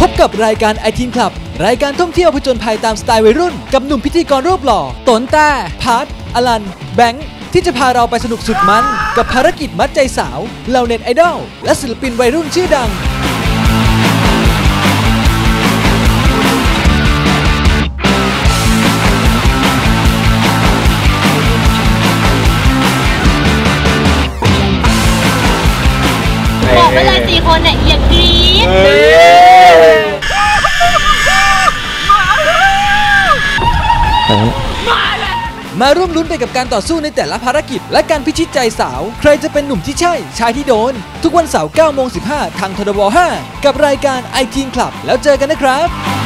พบกับรายการไอทีนคลับ รายการท่องเที่ยวผจญภัยตามสไตล์วัยรุ่น กับหนุ่มพิธีกรรูปหล่อตนแต่พาร์ทอลัน แบงค์ที่จะพาเราไปสนุกสุดมัน กับภารกิจมัดใจสาวเหล่าเน็ตไอดอลและศิลปินวัยรุ่นชื่อดัง บอกไปเลยสี่คนเนี่ยอย่ากรี๊ด มาร่วมลุ้นไปกับการต่อสู้ในแต่ละภารกิจ และการพิชิตใจสาว ใครจะเป็นหนุ่มที่ใช่ ชายที่โดน ทุกวันเสาร์9โมง15 ทางทรบ5กับรายการ i อทีนคลับแล้วเจอกันนะครับ